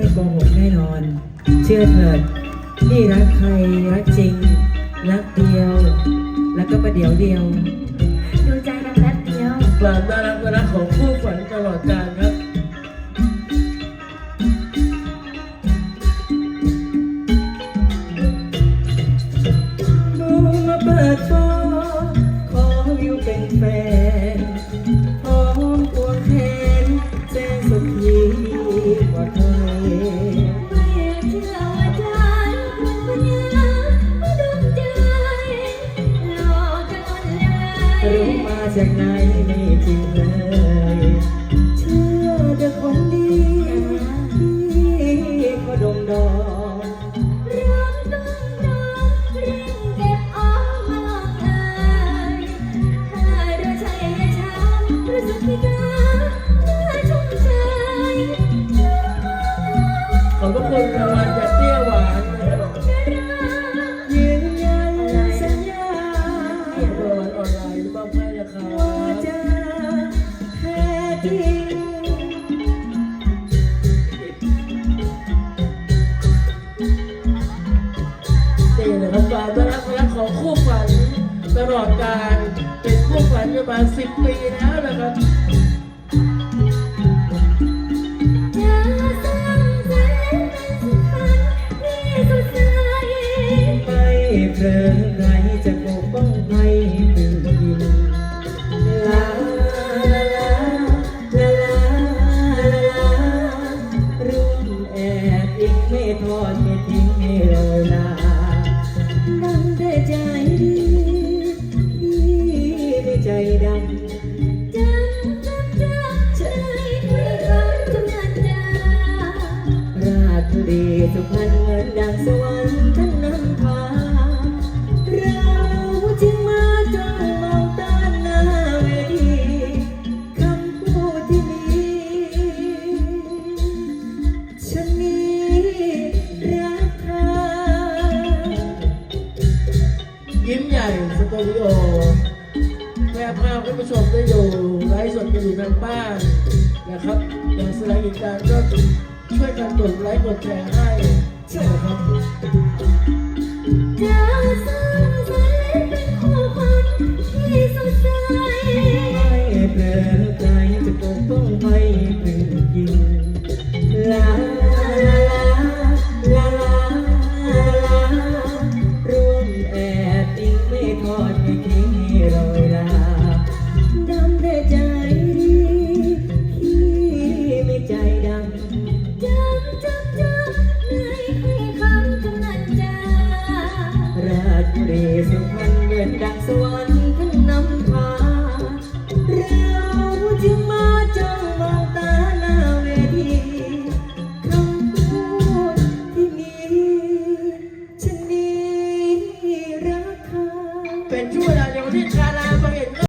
ไม่โกหกแน่นอน เชื่อเถิดพี่รักใครรักจริง รักเดียว แล้วก็ประเดี๋ยวเดียว ดูใจกันแป๊บเดียว ความน่ารักน่ารักของคู่ฝันตลอดกาล รู้มาจากไหนไม่จริงเลย ครับว่าจะแท้จริง นี่นะครับความน่ารักน่ารักของคู่ฝันตลอดกาลเป็นคู่ฝันกันมาสิบปีแล้วนะครับจะสร้างสรรค์เป็นฝันที่สดใสไม่เพลินใครจะค รักกำนันดาราชบุรีสุพรรณเหมือนดังสวรรค์ท่านนำพา เราจึงมาจ้องมองตาหน้าเวทีคำพูดที่มีฉันนี้รักเธอยิ้มใหญ่สตูดิโอ แม่ภาพให้ผู้ชมได้ดูไลฟ์สดกันอยู่ทางบ้านนะครับอย่างสลด์อีกการก็ช่วยกันกดไลค์กดแชร์ให้นะครับจะสร้างสรรค์เป็นคู่ฝันที่สดใส ไม่เปลินใจจะปกป้องไม่พึงยิง เดชสุพรรณเหมือนดังสวรรค์